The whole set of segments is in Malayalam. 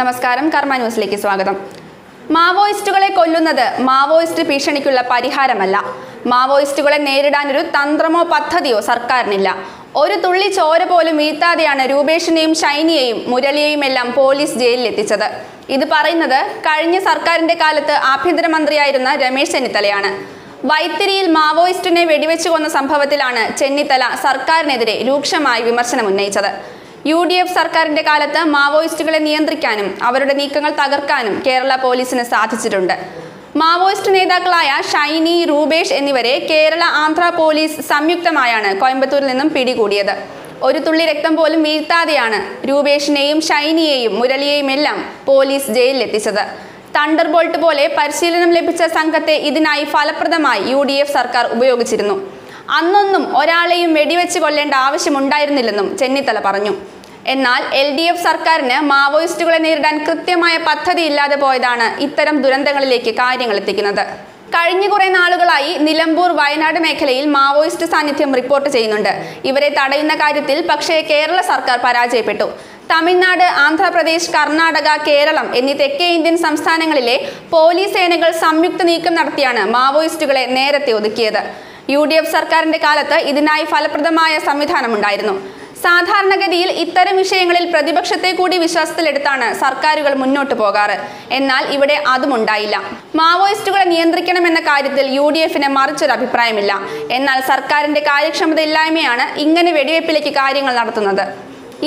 നമസ്കാരം കർമ്മ ന്യൂസിലേക്ക് സ്വാഗതം. മാവോയിസ്റ്റുകളെ കൊല്ലുന്നത് മാവോയിസ്റ്റ് ഭീഷണിക്കുള്ള പരിഹാരമല്ല. മാവോയിസ്റ്റുകളെ നേരിടാനൊരു തന്ത്രമോ പദ്ധതിയോ സർക്കാരിനില്ല. ഒരു തുള്ളി ചോര പോലും വീഴ്ത്താതെയാണ് രൂപേഷിനെയും ഷൈനിയെയും മുരളിയെയും എല്ലാം പോലീസ് ജയിലിൽ എത്തിച്ചത് ഇത് പറയുന്നത് കഴിഞ്ഞ സർക്കാരിന്റെ കാലത്ത് ആഭ്യന്തരമന്ത്രിയായിരുന്ന രമേശ് ചെന്നിത്തലയാണ്. വൈത്തിരിയിൽ മാവോയിസ്റ്റിനെ വെടിവെച്ചു കൊന്ന സംഭവത്തിലാണ് ചെന്നിത്തല സർക്കാരിനെതിരെ രൂക്ഷമായി വിമർശനം ഉന്നയിച്ചത് യു ഡി എഫ് സർക്കാരിന്റെ കാലത്ത് മാവോയിസ്റ്റുകളെ നിയന്ത്രിക്കാനും അവരുടെ നീക്കങ്ങൾ തകർക്കാനും കേരള പോലീസിന് സാധിച്ചിട്ടുണ്ട്. മാവോയിസ്റ്റ് നേതാക്കളായ ഷൈനി രൂപേഷ് എന്നിവരെ കേരള ആന്ധ്ര പോലീസ് സംയുക്തമായാണ് കോയമ്പത്തൂരിൽ നിന്നും പിടികൂടിയത്. ഒരു തുള്ളി രക്തം പോലും വീഴ്ത്താതെയാണ് രൂപേഷിനെയും ഷൈനിയെയും മുരളിയെയും എല്ലാം പോലീസ് ജയിലിലെത്തിച്ചത്. തണ്ടർ ബോൾട്ട് പോലെ പരിശീലനം ലഭിച്ച സംഘത്തെ ഇതിനായി ഫലപ്രദമായി യു ഡി എഫ് സർക്കാർ ഉപയോഗിച്ചിരുന്നു. അന്നൊന്നും ഒരാളെയും വെടിവെച്ച് കൊല്ലേണ്ട ആവശ്യമുണ്ടായിരുന്നില്ലെന്നും ചെന്നിത്തല പറഞ്ഞു. എന്നാൽ എൽ ഡി എഫ് സർക്കാരിന് മാവോയിസ്റ്റുകളെ നേരിടാൻ കൃത്യമായ പദ്ധതി ഇല്ലാതെ പോയതാണ് ഇത്തരം ദുരന്തങ്ങളിലേക്ക് കാര്യങ്ങൾ എത്തിക്കുന്നത്. കഴിഞ്ഞ കുറെ നാളുകളായി നിലമ്പൂർ വയനാട് മേഖലയിൽ മാവോയിസ്റ്റ് സാന്നിധ്യം റിപ്പോർട്ട് ചെയ്യുന്നുണ്ട്. ഇവരെ തടയുന്ന കാര്യത്തിൽ പക്ഷേ കേരള സർക്കാർ പരാജയപ്പെട്ടു. തമിഴ്നാട് ആന്ധ്രാപ്രദേശ് കർണാടക കേരളം എന്നീ തെക്കേ ഇന്ത്യൻ സംസ്ഥാനങ്ങളിലെ പോലീസ് സേനകൾ സംയുക്ത നീക്കം നടത്തിയാണ് മാവോയിസ്റ്റുകളെ നേരത്തെ ഒതുക്കിയത്. യു ഡി എഫ് സർക്കാരിന്റെ കാലത്ത് ഇതിനായി ഫലപ്രദമായ സംവിധാനമുണ്ടായിരുന്നു. സാധാരണഗതിയിൽ ഇത്തരം വിഷയങ്ങളിൽ പ്രതിപക്ഷത്തെ കൂടി വിശ്വാസത്തിലെടുത്താണ് സർക്കാരുകൾ മുന്നോട്ട് പോകാറ്. എന്നാൽ ഇവിടെ അതുമുണ്ടായില്ല മാവോയിസ്റ്റുകളെ നിയന്ത്രിക്കണമെന്ന കാര്യത്തിൽ യു ഡി എഫിന് മറിച്ചൊരു അഭിപ്രായമില്ല. എന്നാൽ സർക്കാരിന്റെ കാര്യക്ഷമതയില്ലായ്മയാണ് ഇങ്ങനെ വെടിവെപ്പിലേക്ക് കാര്യങ്ങൾ നടത്തുന്നത്.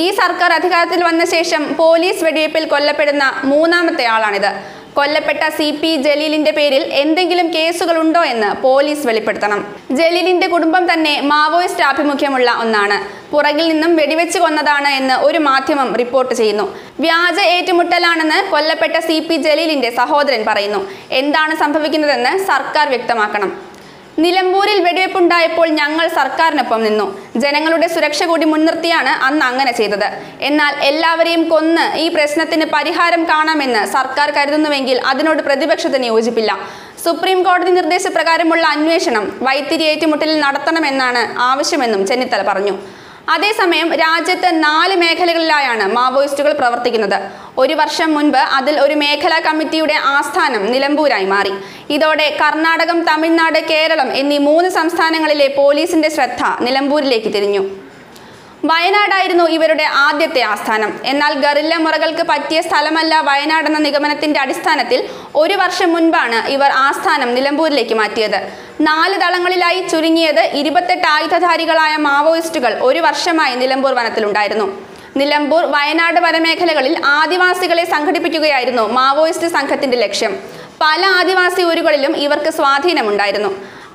ഈ സർക്കാർ അധികാരത്തിൽ വന്ന ശേഷം പോലീസ് വെടിവയ്പിൽ കൊല്ലപ്പെടുന്ന മൂന്നാമത്തെ ആളാണിത്. കൊല്ലപ്പെട്ട സി പി ജലീലിന്റെ പേരിൽ എന്തെങ്കിലും കേസുകളുണ്ടോ എന്ന് പോലീസ് വെളിപ്പെടുത്തണം. ജലീലിന്റെ കുടുംബം തന്നെ മാവോയിസ്റ്റ് ആഭിമുഖ്യമുള്ള ഒന്നാണ്. പുറകിൽ നിന്നും വെടിവെച്ച് കൊന്നതാണ് എന്ന് ഒരു മാധ്യമം റിപ്പോർട്ട് ചെയ്യുന്നു. വ്യാജ ഏറ്റുമുട്ടലാണെന്ന് കൊല്ലപ്പെട്ട സി പി ജലീലിന്റെ സഹോദരൻ പറയുന്നു. എന്താണ് സംഭവിക്കുന്നതെന്ന് സർക്കാർ വ്യക്തമാക്കണം. നിലമ്പൂരിൽ വെടിവെപ്പുണ്ടായപ്പോൾ ഞങ്ങൾ സർക്കാരിനൊപ്പം നിന്നു. ജനങ്ങളുടെ സുരക്ഷ കൂടി മുൻനിർത്തിയാണ് അന്ന് അങ്ങനെ ചെയ്തത്. എന്നാൽ എല്ലാവരെയും കൊന്ന് ഈ പ്രശ്നത്തിന് പരിഹാരം കാണാമെന്ന് സർക്കാർ കരുതുന്നുവെങ്കിൽ അതിനോട് പ്രതിപക്ഷത്തിന് യോജിപ്പില്ല സുപ്രീം കോടതി നിർദ്ദേശപ്രകാരമുള്ള അന്വേഷണം വൈത്തിരി ഏറ്റുമുട്ടലിൽ നടത്തണമെന്നാണ് ആവശ്യമെന്നും ചെന്നിത്തല പറഞ്ഞു. അതേസമയം രാജ്യത്ത് നാല് മേഖലകളിലായാണ് മാവോയിസ്റ്റുകൾ പ്രവർത്തിക്കുന്നത്. ഒരു വർഷം മുൻപ് അതിൽ ഒരു മേഖലാ കമ്മിറ്റിയുടെ ആസ്ഥാനം നിലമ്പൂരായി മാറി. ഇതോടെ കർണാടകം തമിഴ്നാട് കേരളം എന്നീ മൂന്ന് സംസ്ഥാനങ്ങളിലെ പോലീസിന്റെ ശ്രദ്ധ നിലമ്പൂരിലേക്ക് തിരിഞ്ഞു. വയനാടായിരുന്നു ഇവരുടെ ആദ്യത്തെ ആസ്ഥാനം. എന്നാൽ ഗറില്ല മുറകൾക്ക് പറ്റിയ സ്ഥലമല്ല വയനാടെന്ന നിഗമനത്തിന്റെ അടിസ്ഥാനത്തിൽ ഒരു വർഷം മുൻപാണ് ഇവർ ആസ്ഥാനം നിലമ്പൂരിലേക്ക് മാറ്റിയത്. നാല് ദളങ്ങളിലായി ചുരുങ്ങിയത് ഇരുപത്തെട്ട് ആയുധധാരികളായ മാവോയിസ്റ്റുകൾ ഒരു വർഷമായി നിലമ്പൂർ വനത്തിലുണ്ടായിരുന്നു. നിലമ്പൂർ വയനാട് വനമേഖലകളിൽ ആദിവാസികളെ സംഘടിപ്പിക്കുകയായിരുന്നു മാവോയിസ്റ്റ് സംഘത്തിന്റെ ലക്ഷ്യം. പല ആദിവാസി ഊരുകളിലും ഇവർക്ക് സ്വാധീനമുണ്ടായിരുന്നു.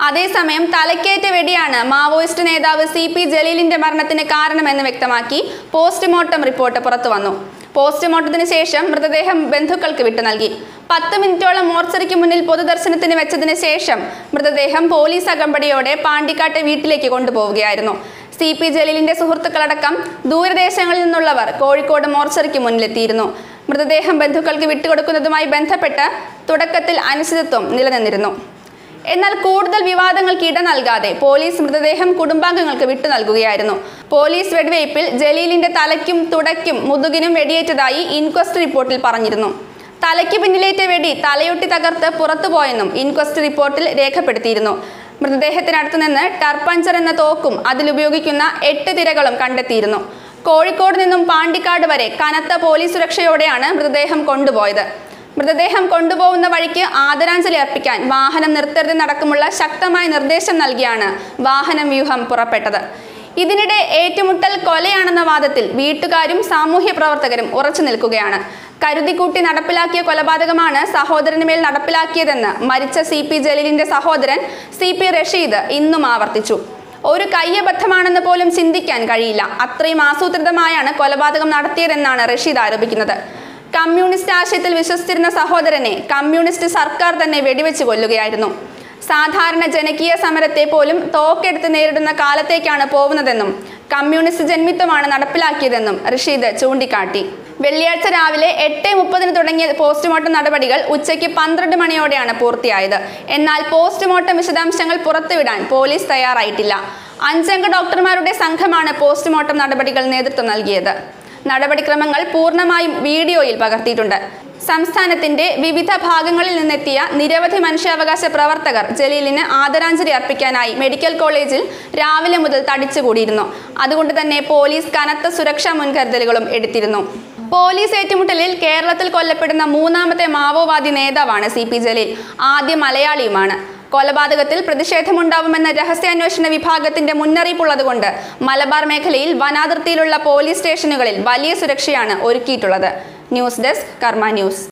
അതേസമയം തലക്കേറ്റ വെടിയാണ് മാവോയിസ്റ്റ് നേതാവ് സി പി ജലീലിന്റെ മരണത്തിന് കാരണമെന്ന് വ്യക്തമാക്കി പോസ്റ്റ്മോർട്ടം റിപ്പോർട്ട് പുറത്തു വന്നു പോസ്റ്റ്മോർട്ടത്തിന് ശേഷം മൃതദേഹം ബന്ധുക്കൾക്ക് വിട്ടു നൽകി. പത്ത് മിനിറ്റോളം മോർച്ചറിക്ക് മുന്നിൽ പൊതുദർശനത്തിന് വെച്ചതിന് ശേഷം മൃതദേഹം പോലീസ് അകമ്പടിയോടെ പാണ്ടിക്കാട്ടെ വീട്ടിലേക്ക് കൊണ്ടുപോവുകയായിരുന്നു. സി പി ജലീലിന്റെ സുഹൃത്തുക്കളടക്കം ദൂരദേശങ്ങളിൽ നിന്നുള്ളവർ കോഴിക്കോട് മോർച്ചറിക്ക് മുന്നിലെത്തിയിരുന്നു. മൃതദേഹം ബന്ധുക്കൾക്ക് വിട്ടുകൊടുക്കുന്നതുമായി ബന്ധപ്പെട്ട് തുടക്കത്തിൽ അനിശ്ചിതത്വം നിലനിന്നിരുന്നു. എന്നാൽ കൂടുതൽ വിവാദങ്ങൾക്ക് ഇട നൽകാതെ പോലീസ് മൃതദേഹം കുടുംബാംഗങ്ങൾക്ക് വിട്ടു നൽകുകയായിരുന്നു. പോലീസ് വെടിവയ്പിൽ ജലീലിന്റെ തലയ്ക്കും തുടയ്ക്കും മുതുകിനും വെടിയേറ്റതായി ഇൻക്വസ്റ്റ് റിപ്പോർട്ടിൽ പറഞ്ഞിരുന്നു. തലയ്ക്ക് പിന്നിലേറ്റ വെടി തലയൊട്ടി തകർത്ത് പുറത്തുപോയെന്നും ഇൻക്വസ്റ്റ് റിപ്പോർട്ടിൽ രേഖപ്പെടുത്തിയിരുന്നു. മൃതദേഹത്തിനടുത്ത് നിന്ന് ടർപ്പഞ്ചർ എന്ന തോക്കും അതിലുപയോഗിക്കുന്ന എട്ട് തിരകളും കണ്ടെത്തിയിരുന്നു. കോഴിക്കോട് നിന്നും പാണ്ടിക്കാട് വരെ കനത്ത പോലീസ് സുരക്ഷയോടെയാണ് മൃതദേഹം കൊണ്ടുപോയത്. മൃതദേഹം കൊണ്ടുപോകുന്ന വഴിക്ക് ആദരാഞ്ജലി അർപ്പിക്കാൻ വാഹനം നിർത്തരുത് നടക്കുമുള്ള ശക്തമായ നിർദ്ദേശം നൽകിയാണ് വാഹനം വ്യൂഹം പുറപ്പെട്ടത്. ഇതിനിടെ ഏറ്റുമുട്ടൽ കൊലയാണെന്ന വാദത്തിൽ വീട്ടുകാരും സാമൂഹ്യ പ്രവർത്തകരും ഉറച്ചു നിൽക്കുകയാണ്. കരുതിക്കൂട്ടി നടപ്പിലാക്കിയ കൊലപാതകമാണ് സഹോദരന് മേൽ നടപ്പിലാക്കിയതെന്ന് മരിച്ച സി പി ജലീലിന്റെ സഹോദരൻ സി പി റഷീദ് ഇന്നും ആവർത്തിച്ചു. ഒരു കയ്യബദ്ധമാണെന്ന് പോലും ചിന്തിക്കാൻ കഴിയില്ല. അത്രയും ആസൂത്രിതമായാണ് കൊലപാതകം നടത്തിയതെന്നാണ് റഷീദ് ആരോപിക്കുന്നത്. കമ്മ്യൂണിസ്റ്റ് ആശയത്തിൽ വിശ്വസിച്ചിരുന്ന സഹോദരനെ കമ്മ്യൂണിസ്റ്റ് സർക്കാർ തന്നെ വെടിവെച്ച് കൊല്ലുകയായിരുന്നു. സാധാരണ ജനകീയ സമരത്തെ പോലും തോക്കെടുത്ത് നേരിടുന്ന കാലത്തേക്കാണ് പോകുന്നതെന്നും കമ്മ്യൂണിസ്റ്റ് ജന്മിത്വമാണ് നടപ്പിലാക്കിയതെന്നും റഷീദ് ചൂണ്ടിക്കാട്ടി. വെള്ളിയാഴ്ച രാവിലെ എട്ട് മുപ്പതിന് തുടങ്ങിയ പോസ്റ്റ്മോർട്ടം നടപടികൾ ഉച്ചയ്ക്ക് പന്ത്രണ്ട് മണിയോടെയാണ് പൂർത്തിയായത്. എന്നാൽ പോസ്റ്റ്മോർട്ടം വിശദാംശങ്ങൾ പുറത്തുവിടാൻ പോലീസ് തയ്യാറായിട്ടില്ല. അഞ്ചംഗ ഡോക്ടർമാരുടെ സംഘമാണ് പോസ്റ്റ്മോർട്ടം നടപടികൾ നേതൃത്വം നൽകിയത്. നടപടിക്രമങ്ങൾ പൂർണമായും വീഡിയോയിൽ പകർത്തിയിട്ടുണ്ട്. സംസ്ഥാനത്തിന്റെ വിവിധ ഭാഗങ്ങളിൽ നിന്നെത്തിയ നിരവധി മനുഷ്യാവകാശ പ്രവർത്തകർ ജലീലിന് ആദരാഞ്ജലി അർപ്പിക്കാനായി മെഡിക്കൽ കോളേജിൽ രാവിലെ മുതൽ തടിച്ചുകൂടിയിരുന്നു. അതുകൊണ്ട് തന്നെ പോലീസ് കനത്ത സുരക്ഷാ മുൻകരുതലുകളും എടുത്തിരുന്നു. പോലീസ് ഏറ്റുമുട്ടലിൽ കേരളത്തിൽ കൊല്ലപ്പെടുന്ന മൂന്നാമത്തെ മാവോവാദി നേതാവാണ് സി പി ജലീൽ. ആദ്യ മലയാളിയുമാണ്. കൊലപാതകത്തിൽ പ്രതിഷേധമുണ്ടാവുമെന്ന രഹസ്യാന്വേഷണ വിഭാഗത്തിന്റെ മുന്നറിയിപ്പുള്ളതുകൊണ്ട് മലബാർ മേഖലയിൽ വനാതിർത്തിയിലുള്ള പോലീസ് സ്റ്റേഷനുകളിൽ വലിയ സുരക്ഷയാണ് ഒരുക്കിയിട്ടുള്ളത്. News desk Karma news.